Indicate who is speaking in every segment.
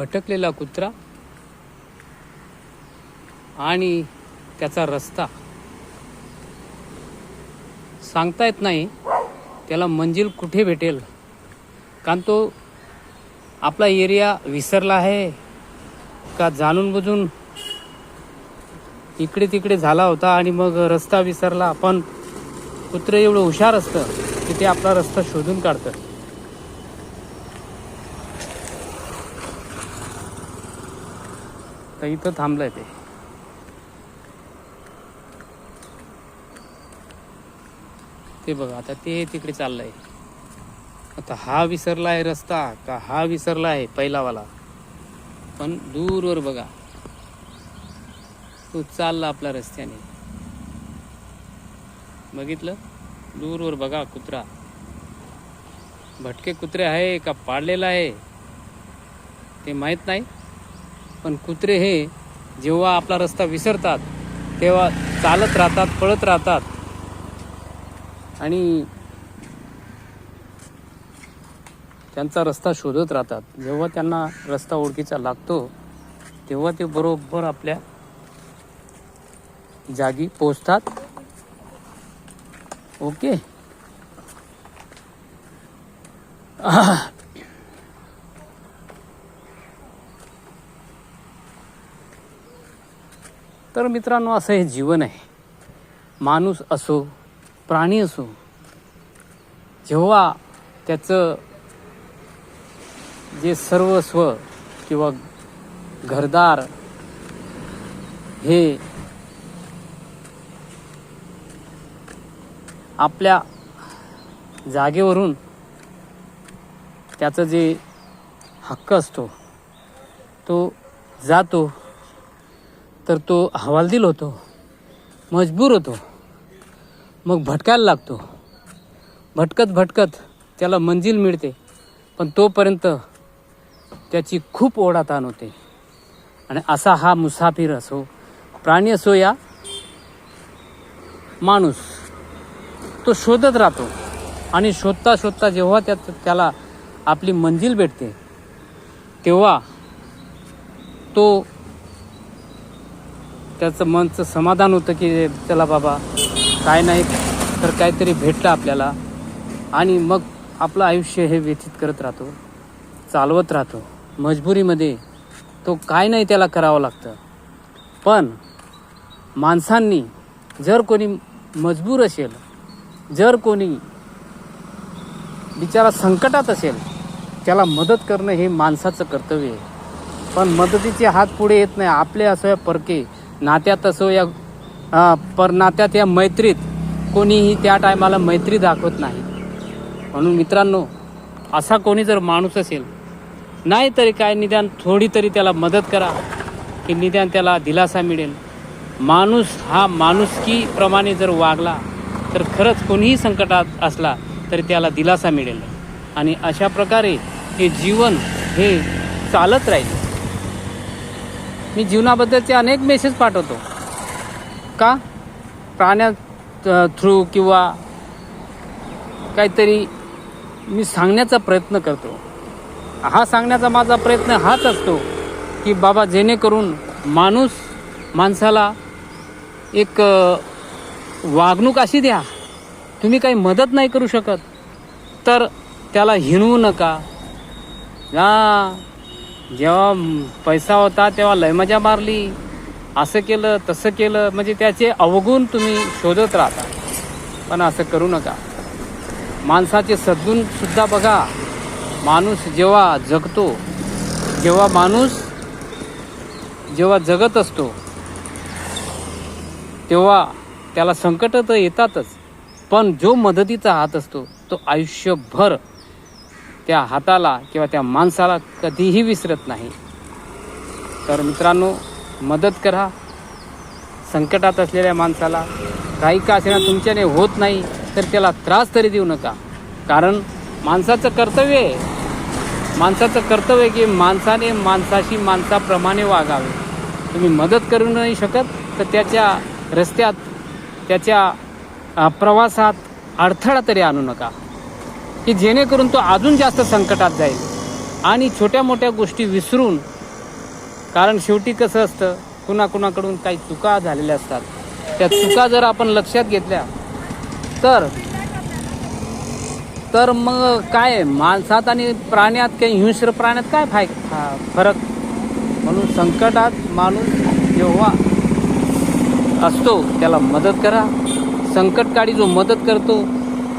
Speaker 1: भटकलेला कुत्रा आणि त्याचा रस्ता. सांगता येत नाही त्याला मंजिल कुठे भेटेल? कारण तो आपला एरिया विसरला आहे का जाणून बुजून इकडे तिकडे झाला होता आणि मग रस्ता विसरला. पण कुत्रं एवढं हुशार असतं की ते आपला रस्ता शोधून काढतं. तर इथं थांबलंय ते. ते बघा आता ते तिकडे चाललंय. आता हा विसरला आहे रस्ता का हा विसरला आहे पहिलावाला पण दूरवर बघा. तो चालला आपल्या रस्त्याने. बघितलं? दूरवर बघा कुत्रा. भटके कुत्रे आहे का पाळलेला आहे? ते माहीत नाही. पण कुत्रे हे जेव्हा आपला रस्ता विसरतात तेव्हा चालत राहतात पळत राहतात. आणि त्यांचा रस्ता शोधत राहतात. जेव्हा त्यांना रस्ता ओळखीचा लागतो तेव्हा ते बरोबर आपल्या जागी पोचतात ओके? तर मित्रांनो असं हे जीवन आहे. माणूस असो प्राणी असो जेव्हा त्याचं जे सर्वस्व किंवा घरदार हे आपल्या जागेवरून त्याचं जे हक्क असतो तो जातो तर तो हवालदिल होतो. मजबूर होतो. मग भटकायला लागतो. भटकत भटकत त्याला मंजिल मिळते. पण तोपर्यंत त्याची खूप ओढाताण होते. आणि असा हा मुसाफिर असो प्राणी असो या माणूस तो शोधत राहतो. आणि शोधता शोधता जेव्हा त्या त्याला आपली मंजिल भेटते तेव्हा तो त्याचं मनचं समाधान होतं की चला बाबा काय नाही तर काहीतरी भेटलं आपल्याला. आणि मग आपलं आयुष्य हे व्यतीत करत राहतो चालवत राहतो. मजबुरीमध्ये तो काय नाही त्याला करावं लागतं. पण माणसांनी जर कोणी मजबूर असेल जर कोणी बिचारा संकटात असेल त्याला मदत करणं हे माणसाचं कर्तव्य आहे. पण मदतीचे हात पुढे येत नाही आपले असो या परके नात्यात असो या पर नात्यात या मैत्रीत कोणीही त्या टायमाला मैत्री दाखवत नाही. म्हणून मित्रांनो असा कोणी जर माणूस असेल नाही तरी काय निदान थोडी तरी त्याला मदत करा की निदान त्याला दिलासा मिळेल. माणूस हा माणुसकीप्रमाणे जर वागला तर खरंच कोणीही संकटात असला तरी त्याला दिलासा मिळेल. आणि अशा प्रकारे हे जीवन हे चालत राहील. मी जीवनाबद्दलचे अनेक मेसेज पाठवतो. का? प्राण्या थ्रू किंवा काहीतरी मी सांगण्याचा प्रयत्न करतो. हा सांगण्याचा माझा प्रयत्न हाच असतो की बाबा जेणेकरून माणूस माणसाला एक वागणूक अशी द्या तुम्ही काही मदत नाही करू शकत तर त्याला हिणवू नका. हा जेव्हा पैसा होता तेव्हा लय मजा मारली. असं केलं तसं केलं म्हणजे त्याचे अवगुण तुम्ही शोधत राहता. पण असं करू नका. माणसाचे सद्गुणसुद्धा बघा. माणूस जेव्हा जगतो जेव्हा माणूस जेव्हा जगत असतो तेव्हा त्याला संकट तर येतातच. पण जो मदतीचा हात असतो तो आयुष्यभर त्या हाताला किंवा त्या माणसाला कधीही विसरत नाही. तर मित्रांनो मदत करा. संकटात असलेल्या माणसाला काही का असेना तुमच्याने होत नाही तर त्याला त्रास तरी देऊ नका. कारण माणसाचं कर्तव्य आहे. माणसाचं कर्तव्य की माणसाने माणसाशी माणसाप्रमाणे वागावे. तुम्ही मदत करू नाही शकत तर त्याच्या रस्त्यात त्याच्या प्रवासात अडथळा तरी आणू नका. की जेणेकरून तो अजून जास्त संकटात जाईल. आणि छोट्या मोठ्या गोष्टी विसरून कारण शेवटी कसं असतं कुणाकुणाकडून काही चुका झालेल्या असतात. त्या चुका जर आपण लक्षात घेतल्या तर तर मग काय माणसात आणि प्राण्यात काही हिंस्र प्राण्यात काय फाय हा, फरक? म्हणून संकटात माणूस जेव्हा असतो त्याला मदत करा. संकटकाळी जो मदत करतो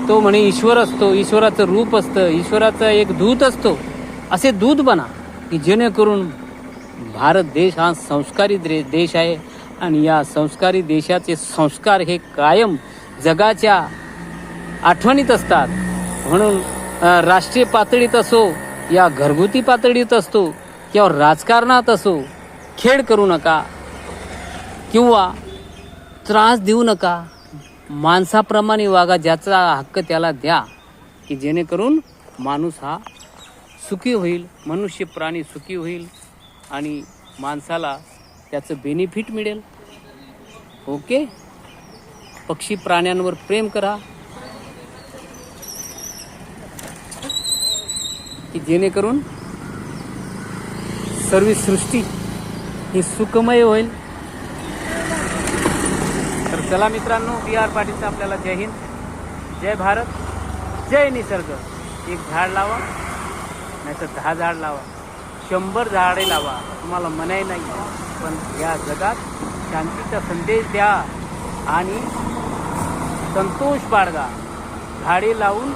Speaker 1: तो म्हणे ईश्वर असतो ईश्वराचं रूप असतं ईश्वराचा एक दूत असतो. असे दूत बना की जेणेकरून भारत देश हा संस्कारी दे- देश आहे आणि या संस्कारी देशाचे संस्कार हे कायम जगाच्या आठवणीत असतात. म्हणून राष्ट्रीय पातळीत असो या घरगुती पातळीत असतो किंवा राजकारणात असो खेळ करू नका किंवा त्रास देऊ नका माणसाप्रमाणे वागा ज्याचा हक्क त्याला द्या की जेणेकरून माणूस हा सुखी होईल मनुष्य प्राणी सुखी होईल आणि माणसाला त्याचं बेनिफिट मिळेल. ओके पक्षी प्राण्यांवर प्रेम करा. की जेणेकरून सर्व सृष्टी ही सुखमय होईल. चला मित्रांनो बी आर पाटीलचं आपल्याला जय हिंद जय भारत जय निसर्ग. एक झाड लावा नाही तर दहा झाड लावा. शंभर झाडे लावा. तुम्हाला म्हणाय नाही पण या जगात शांतीचा संदेश द्या आणि संतोष बाळगा. झाडे लावून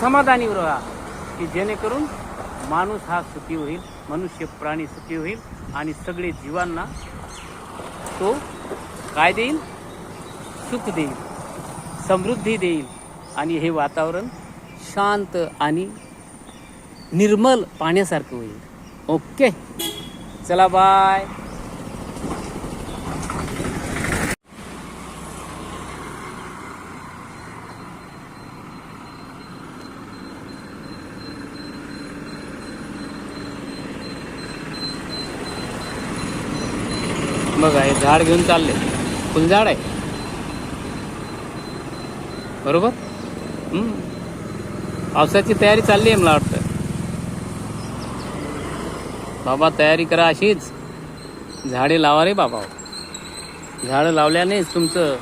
Speaker 1: समाधानी राहा की जेणेकरून माणूस हा सुखी होईल मनुष्य प्राणी सुखी होईल आणि सगळे जीवांना तो काय देईल? सुख देईल समृद्धी देईल आणि हे वातावरण शांत आणि निर्मल पाण्यासारखं होईल. ओके? चला बाय. बघा हे झाड घेऊन चालले. फुलझाड आहे. बरोबर? हम्म. पावसाची तयारी चालली आहे मला वाटतं. बाबा तयारी करा अशीच. झाडे लावा रे बाबा. झाडं लावल्यानेच तुमचं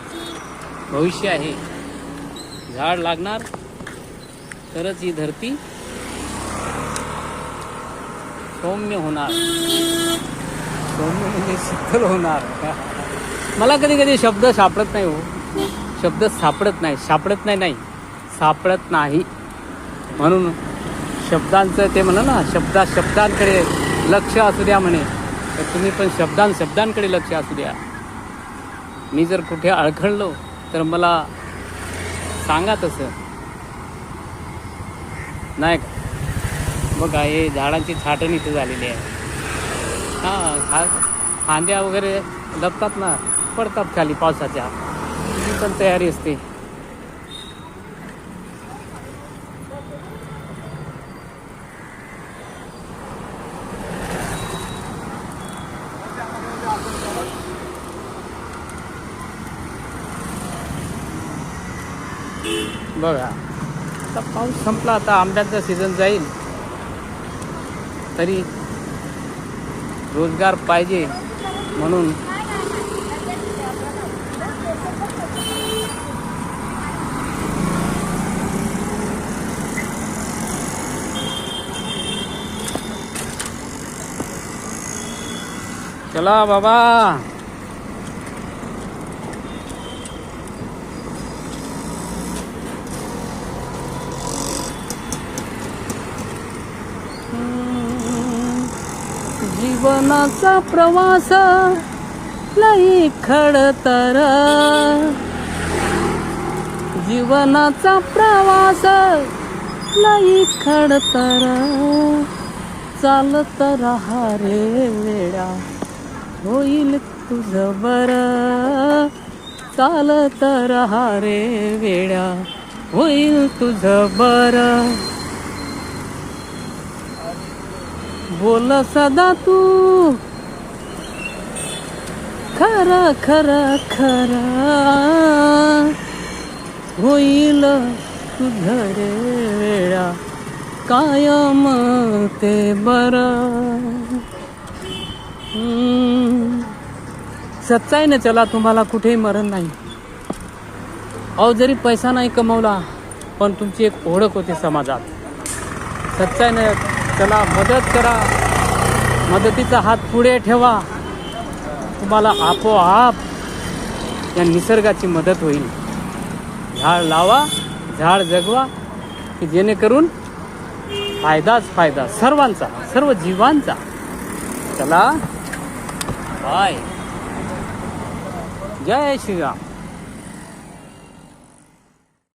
Speaker 1: भविष्य आहे. झाड लागणार तरच ही धरती सौम्य होणार. सौम्य म्हणजे शीतल होणार. मला कधी कधी शब्द सापडत नाही हो. शब्द सापडत नाही सापडत नाही नाही. सापडत नाही. म्हणून शब्दांचं ते म्हणा ना शब्दा शब्दांकडे लक्ष असू द्या म्हणे. तर तुम्ही पण शब्दां शब्दांकडे लक्ष असू द्या. मी जर कुठे अडखळलो तर मला सांगा तसं. नाही का? बघा हे झाडांची छाटण इथे झालेली आहे. हां खा फांद्या वगैरे लपतात ना पडतात खाली पावसाच्या. पण तयारी असते. बघा आता पाऊस संपला आता आंब्याचा सीझन जाईल. तरी रोजगार पाहिजे म्हणून चला बाबा. जीवनाचा प्रवास लई खडतर जीवनाचा प्रवास लई खडतर चालत राहा रे वेळा होईल तुझं बरं चालत राहा रे वेळा होईल तुझं बरं बोल सदा तू. खर खर खर. होईल तुझ रे वेळा कायम ते बरं. सच्चाईने चला तुम्हाला कुठेही मरण नाही. अहो जरी पैसा नाही कमवला पण तुमची एक ओळख होती समाजात. सच्चाईने चला मदत करा. मदतीचा हात पुढे ठेवा. तुम्हाला आपोआप या निसर्गाची मदत होईल. झाड लावा झाड जगवा की जेणेकरून फायदाच फायदा. सर्वांचा सर्व जीवांचा. चला. बाय जय श्रीराम